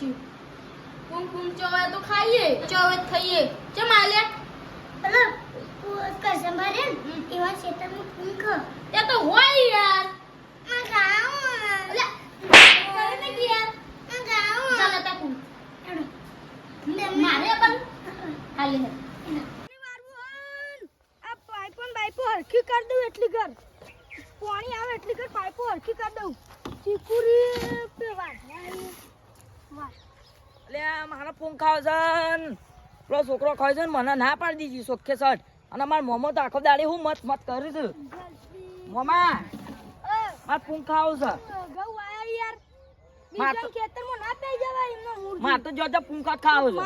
ડોશી કુમ કુમ ચોવે તો ખાઈએ ચોવે ખાઈએ. ચમ આલે? અલા કસ્ટમર હે એવા ખેતરમાં પૂંખ તે તો હોય યાર. માં ગાવ અલે કરે ને કે યાર. માં ગાવ ચાલ તા કુમ. ને મારે પણ હાલે હે આ પાઇપો ને બાઈપો હરખી કરી દઉં એટલી ઘર. પાણી આવે એટલી કર પાઇપો હરખી કરી દઉં. ચીકુરી પે વાઢવાની એટલે મારો ફોન ખાવ છે પેલો છોકરો ખાય છે મને ના પાડી દીધી સોખે સટ. અને મારા મોમો તો આખો દાડી હું મત મત કરી છું. મોમા મારે ફોન ખાવ છે. માર તો- ના પઈ જવાય એમનો મૂળ મારે તો જો જો પૂંખા જ ખાવો છે.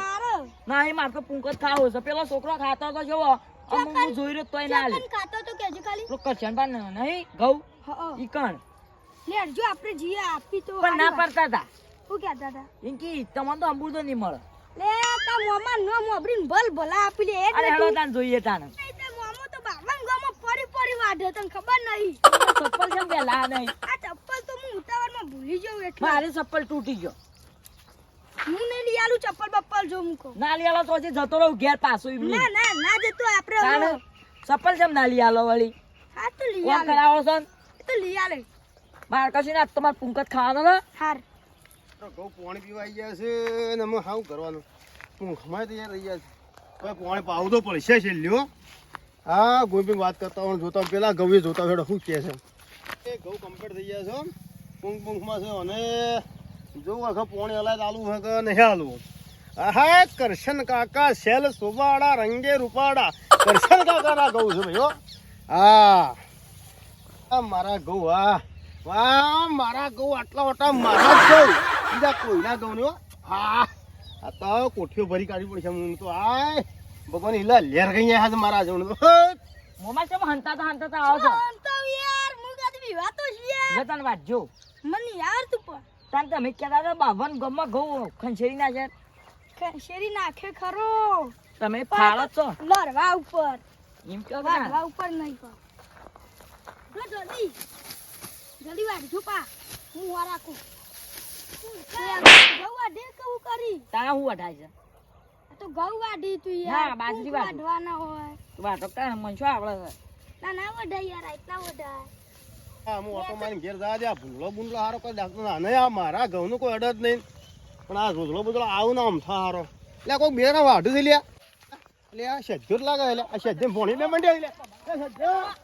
ના એ તો પૂંખ જ ખાવો છે. પેલો છોકરો ખાતો તો જવો. હું જોઈ રહ્યો તોય ના લે. ખાતો તો કેજો ખાલી. કરશન બા નહીં ઘઉં હા ઈ કણ. આપણે જીએ આપી તો પણ ના પડતા હતા. શું કહેતા હતા ઇન્કી તમને તો અંબુર તો નહીં મળે. લે તા મોમાં નો મોબરીન ભલ ભલા આપી લે અરે હેડો તાન જોઈએ તાન તે મોમો તો બાવન ગામમાં ફરી ફરી વાઢે તને ખબર નહીં. ચપ્પલ કેમ પેલા નહીં? આ ચપ્પલ તો હું ઉતાવળમાં ભૂલી જાઉં એટલે. મારી ચપ્પલ તૂટી ગયો. હું નહીં લઈ આલું ચપ્પલ બપ્પલ જો મૂકો. ના લઈ આલો તો હજી જતો રહું ઘેર પાછું ના ના ના જતો આપણે ચપ્પલ કેમ ના લઈ આલો વળી? હા તો લઈ આલે. કરાવો છો? તો લઈ આલે. મારે કશું ના તમારે પુંકત ખાવાનો ને? હાર. તો કરશન કાકા સેલ સુવાડા રંગે રૂપાડા. કરશન કાકા ના ઘઉં છે ભાઈઓ હા. મારા ઘઉં, હા. વાહ, મારા ગૌ આટલા મોટા મારા ઘઉં. બીજા કોઈના ઘઉં નહીં હા. આ તો કોઠીઓ ભરી કાઢવી પડશે હું તો. આય ભગવાન હિલા લેર ગઈ ગયા છે મારા જણ તો. મોમાં કેમ હંતા તા હંતા તા આવો છો તો તો જતાને વાંચજો મને યાર તું પણ. તાન તમે કહેતા હતા બાવન ગમમાં ઘઉં ખંચેરી ના છે ખંશેરી નાખે ખરો. તમે ફાળો છો? લરવા ઉપર. એમ કે લરવા ઉપર નહીં પણ. જો જલ્દી. જલ્દી વાઢજો પા. હું વા રાખું. તો ઘઉં વાઢી કોઈ ના નહીં મારા પણ આ રોજલો બદલો આવું ના થારો હારો એટલે કોઈ બે ના વાઢું થઈ લ્યા એટલે આ સજ્જો લાગે આ સજ્જન ભોણી લે મંડ્યા. આમાં આમાં. આમાં. એટલા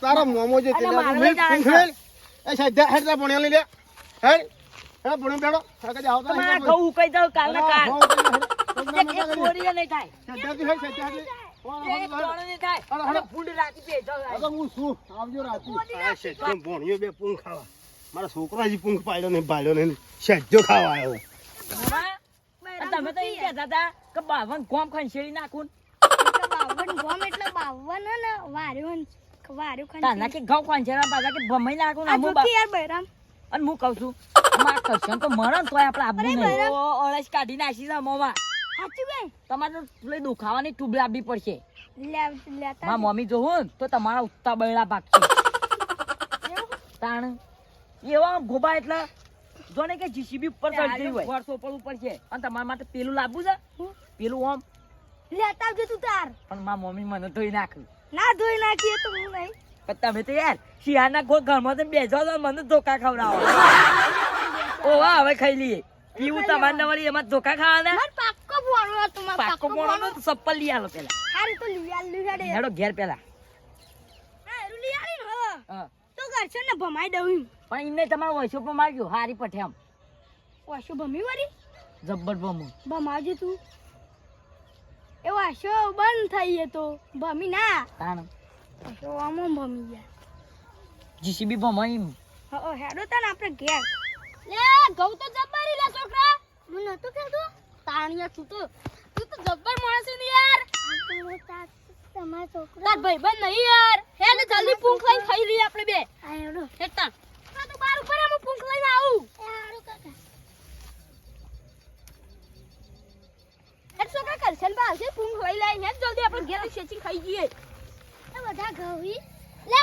તારા મોમો જે તે અલા, મારે મેં જાણ પૂંખ હેડ. એ સાધ્યા હેડ તારા પુણ્યા લઈ લે. હેડ. હેડ પુણે બેઠો. હેડ આવતા તમારા ઘઉં ઉકાઈ જાવ કાલ ના ભોણિયો. મારા છોકરા પૂંખ પાડ્યો નહીં પાડ્યો નહીં ખાવા આવ્યો તમે તો એમ કહેતા હતા કે બાવન ગોમ ખંચેરી નાખું. બાવન ગોમ એટલે બાવન ને? વાર્યું વાર્યું વાર્યો તાના કે ઘઉં ખંચેરા પાછા કે ભમાઈ નાખું ને આ યાર બૈરામ. અને હું કહું છું અમાર કરશન તો મરણ તોય આપણે આબુ નહીં. કાઢી નાખી છે મોમાં. સાચું ભાઈ તમારે પેલી દુખાવાની ટ્યુબ આપવી પડશે. લેતા મમ્મી જો હું તો તમારા ઉત્તા બૈડા ભાગશે. તાણ. એવા ગોબા એટલે જો ને કે જીસીબી ઉપર ચડતી હોય. વર્ષો પર ઉપર છે અને તમારા માટે પેલું લાવવું છે? પેલું ઓમ? લેતા આવજે તું તાર. પણ માં મમ્મી મને ધોઈ નાખ્યું ના ધોઈ નાખીએ તો હું નહીં. પણ તમે તો યાર શિયાળના કોઈ ઘરમાં તો બેસો તો મને ધોકા ખવડાવો. ઓવા હવે ખાઈ લઈએ. પીવું તમારે નવરી એમાં ધોકા ખાવાના? પાક્કો ભણો હતો માર પાકો પાક્કો મોણો તો ચપ્પલ લઈ આલો પેલા. હારી તો લઈ આલ લઈ હેડો ઘેર પેલા. હા રૂલી આલી હા. તો ને ભમાઈ દઉં એમ. પણ એમને તમારો વૈસો પણ મારજો હારી પઠે એમ વાશો ભમી વારી જબ્બર ભમું. ભમાવજે તું. એ વાસો બંધ થઈ ગયો તો ભમી ના. તાણ. વાસો આમ ભમી ગયા. જીસીબી ભમાઈ હા હેડો તને આપણે ઘેર. લે ગૌ તો જબ્બરી લે છોકરા. હું નતો કહેતું. તાણિયા છૂટો તું. તો જબ્બર માણસ છે ને યાર. આ તો તા- તમારો છોકરો તાર ભાઈબંધ નહીં યાર. હે ને જલ્દી પૂંખ લઈને ખાઈ લઈએ આપણે બે. આયો એવડો. હેતા આ તો બાર ઉપર હું પૂંખ લઈને આવું. એ કાકા. હેડ છોકરા કરશન બા આવશે પૂંખ લઈ લઈને હે જલ્દી આપણે ઘેર શેચી ખાઈ જઈએ. એ બધા ઘઉં લે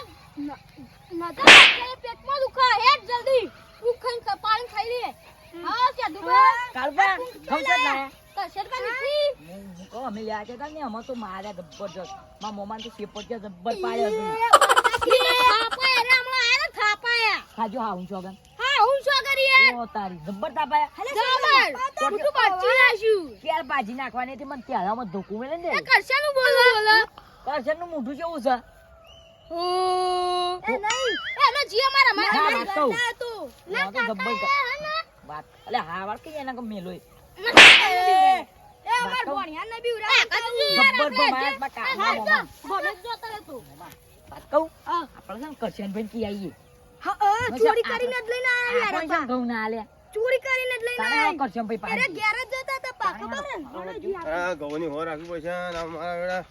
નતા પેટમાં દુખા હે જલ્દી. પૂંખ ખાઈને ક- પાણી ખાઈ લઈએ. હા કે દુખા પર ખમસત નથી કહો અમે લ્યા કે ને અમે તો માર્યા જબરજસ્ત. મારા મોમાન તો જબ્બર પાડ્યો ને ખાજો હા હું છોગન હા હું ઓ તારી જબ્બર તાપાયા જબર! નાખવાની હતી મને ત્યારામાં ધોકું મેલે ને? એ કરશનનું બોલો. બોલો કરશનનું મોઢું કેવું છે? ઓ એ નહીં. એ અમે જીએ મારા ના, મારા વાત. ના ક- એટલે હા વાત. કઈ એના કે મેલો કહું. ભણ્યા ને બી ઉરા જબ્બર ભમાયા માં કામમાં મોમાન. ભલે જોતા રહેતો વાત કહું? આપણે છે ને કરશનભાઈ કી આવીએ હા ચોરી કરીને જ લઈને આવ્યા યાર આપણે છે? ના આલ્યા ચોરી કરીને જ લઈને આવ્યા. કરશનભાઈ અરે પાસે ઘેર જ જતા હતા પા ખબર ને ભણોજી આપણે. આ ઘઉંની હોર રાખવી પડશે ને મારા વેડા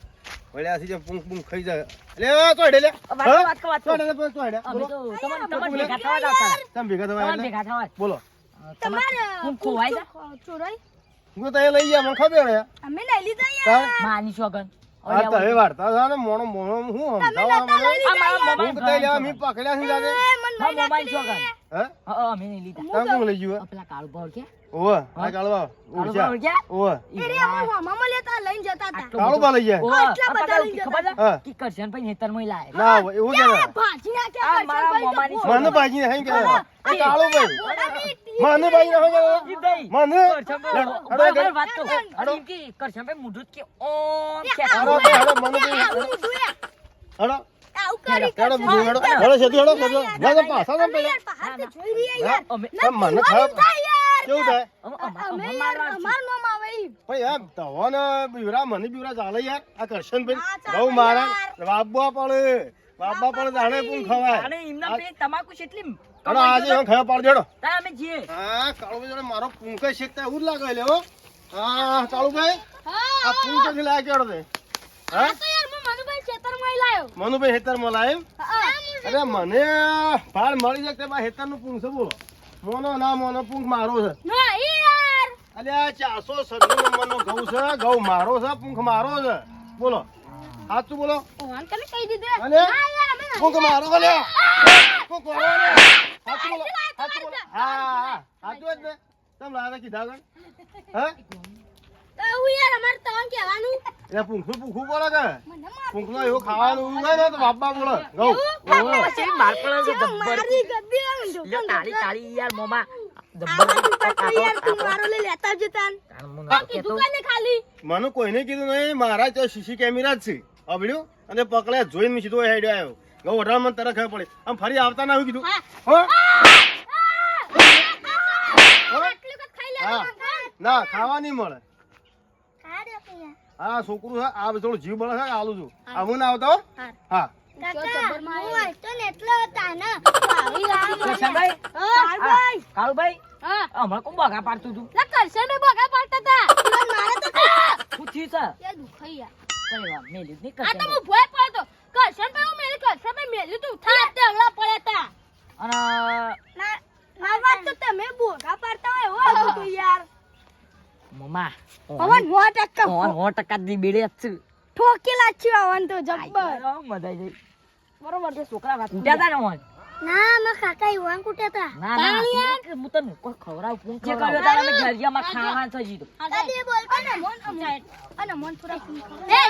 વળ્યાથી જે પૂંખ પૂંખ ખાઈ જાય. લે તો હેડે લે વાત વાત તો હેડે તો હેડે અમે બોલો. તો તમને તમને ભેગા થવા જ તમે ભેગા થવા ભેગા થવા બોલો. તમારે હું ખોવાઈ જા ચોરાઈ? હું તો એ લઈ ગયા મને ખબર હે. અમે લઈ લીધા યાર. માની છોગન આ તો હવે વાર્તા છે મોણો મોણો હું સમજાવવા મને મારા હું તો લેવા મી પકડ્યા છે જાગે. મારા મોબાઈલ છોગન હે? હા હા, અમે નહીં લીધા. તમે કોણ લઈ ગયું આ પેલા ભાવ કે ઓવે આ કાળવા ભાવ. ઉડ્યા ઓવે એ રે મામા લેતા લઈને જતા હતા લઈ જાય ઓવે, આટલા બધા? હા. ના એવું કે ભાજી મને કે કાળો ભાઈ. મને ભાઈ રહો ભાઈ, મને રહો, વાત તો હેડો. ઈ કે કરશનભાઈ મોઢું જ કે ઓમ કે હેડો તો મને કરી ના તો ના પેલા. જોઈ યાર. કેવું થાય? અમે- નામ આવે ઈ. યાર તવાને બીવરા મને બીવરા ચાલે યાર. આ કરશન ભાઈ. બહુ મારા. બાબા પડે. બાબા પડે જાણે પણ ખવાય? અને એમના તમાકુ કેટલી હેડો આજે હું ખાવા પાડ દેડો. તા અમે જઈએ હા કાળુભાઈ જોડે મારો પૂંકે શેકતા એવું જ લાગે લે હો. હા કાળુભાઈ? આ પૂંકે થી લાગે કેડો દે હા? તો યાર હું મનુભાઈ ખેતરમાં માં લાયો. મનુભાઈ હેતરમાં લાયો અરે મને ભાડ મળી જાય તે બા હેતરનું પૂંખ છે બોલો. મોનો ના મોનો પૂંખ મારો છે. ના ઈ યાર. અલે આ ચારસો સડ્યું નંબરનો ઘઉં છે ઘઉં મારો છે પૂંખ મારો છે. બોલો. સાચું બોલો. ઓન કને કહી દીધું. અને હા યાર અમે પૂંખ મારો છે પૂંખ મારો છે સાચું બોલો સાચું બોલો હા હા હા. જ ને. તમે લાયા કીધા ગણ હા? હું યાર અમાર તવન કહેવાનું. એટલે પૂંખનું પૂંખું બોલે કે? મને એવું ખાવાનું હોય ને તો બાપા બોલે. ઘઉં ઓહો. પછી માર પડે છે જબ્બર મારી ગદ્દી આમ જો. લ્યો, તાળી તાળી યાર મોમાં. આવા દુપટ્ટા જબ્બર યાર તું મારો લઈ લેતા જતા ને. બાકી દુકાને ખાલી? મને કોઈને કીધું નહીં મારા ત્યાં સીસી કેમેરા જ છે. અબડ્યું અને પકડ્યા જોઈને સીધો હેડ્યો આવ્યો. ઘઉં વઢાણ મને તરત ખબર પડે. આમ ફરી આવતા ના આવ્યું કીધું. હો? ના ખાવા નહીં મળે. હા છોકરું છે આ થોડું જીવ બળે છે આલું છું. હું. ના આવતો હો? ને કાળભાઈ, હમણાં કોણ બગા પાડતું તું? બગા પડતા હતા છે કઈ વાત આ તો હું ભોય પડતો. ઓન સો ટકા દી બેડે જ છું. ઠોકેલા છે આવન તો જબ્બર. મજા આવી જાય બરોબર છે છોકરા વાત તા ને ઓન ના મારા કાકા યુવાન કુટ્યા તા. ના ના હું તને કોઈ ખવડાવ પૂં જે કર્યો તારે અમે ઘરિયામાં ખાવા થઈ જીધું દાદી બોલતા ને અને મન થોડા હે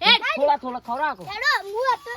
હે થોડા થોડા ખવડાવો. હેડો હું હતો.